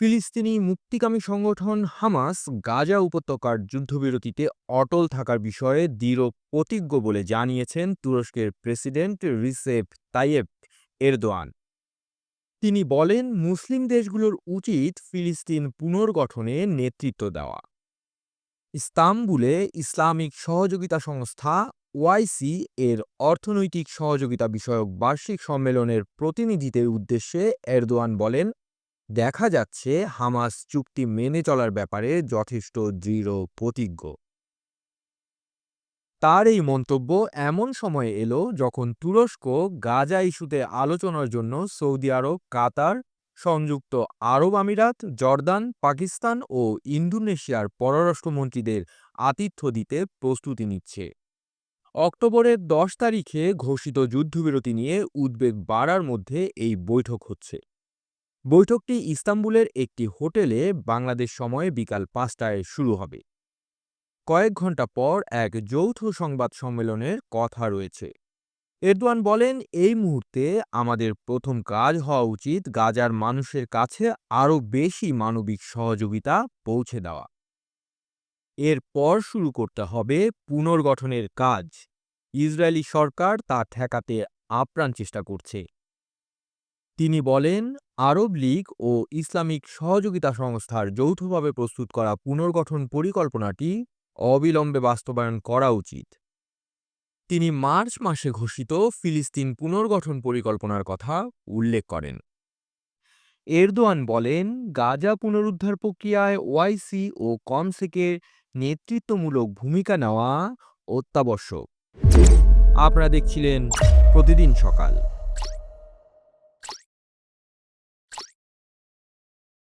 ফিলিস্তিনি মুক্তিকামী সংগঠন হামাস গাজা উপত্যকার যুদ্ধবিরতিতে অটল থাকার বিষয়ে দৃঢ় প্রতিজ্ঞ বলে জানিয়েছেন তুরস্কের প্রেসিডেন্ট রিসেপ তাইয়েপ এরদোয়ান। তিনি বলেন, মুসলিম দেশগুলোর উচিত ফিলিস্তিন পুনর্গঠনে নেতৃত্ব দেওয়া। ইস্তাম্বুলে ইসলামিক সহযোগিতা সংস্থা ওয়াইসি এর অর্থনৈতিক সহযোগিতা বিষয়ক বার্ষিক সম্মেলনের প্রতিনিধিদের উদ্দেশ্যে এরদোয়ান বলেন দেখা যাচ্ছে হামাস চুক্তি মেনে চলার ব্যাপারে যথেষ্ট দৃঢ় প্রতিজ্ঞ। তার এই মন্তব্য এমন সময়ে এলো যখন তুরস্ক গাজা ইস্যুতে আলোচনার জন্য সৌদি আরব, কাতার, সংযুক্ত আরব আমিরাত, জর্দান, পাকিস্তান ও ইন্দোনেশিয়ার পররাষ্ট্রমন্ত্রীদের আতিথ্য দিতে প্রস্তুতি নিচ্ছে। অক্টোবরের দশ তারিখে ঘোষিত যুদ্ধবিরতি নিয়ে উদ্বেগ বাড়ার মধ্যে এই বৈঠক হচ্ছে। বৈঠকটি ইস্তাম্বুলের একটি হোটেলে বাংলাদেশ সময়ে বিকাল পাঁচটায় শুরু হবে। কয়েক ঘণ্টা পর এক যৌথ সংবাদ সম্মেলনের কথা রয়েছে। এরদোয়ান বলেন, এই মুহূর্তে আমাদের প্রথম কাজ হওয়া উচিত গাজার মানুষের কাছে আরও বেশি মানবিক সহযোগিতা পৌঁছে দেওয়া। এরপর শুরু করতে হবে পুনর্গঠনের কাজ। ইসরায়েলি সরকার তা ঠেকাতে আপ্রাণ চেষ্টা করছে। তিনি বলেন, আরব লীগ ও ইসলামিক সহযোগিতা সংস্থার যৌথভাবে প্রস্তুত করা পুনর্গঠন পরিকল্পনাটি অবিলম্বে বাস্তবায়ন করা উচিত। তিনি মার্চ মাসে ঘোষিত ফিলিস্তিন পুনর্গঠন পরিকল্পনার কথা উল্লেখ করেন। এরদোয়ান বলেন, গাজা পুনরুদ্ধার প্রক্রিয়ায় ওয়াইসি ও কমসেকের নেতৃত্বমূলক ভূমিকা নেওয়া অত্যাবশ্যক। আপনারা দেখছিলেন প্রতিদিন সকাল।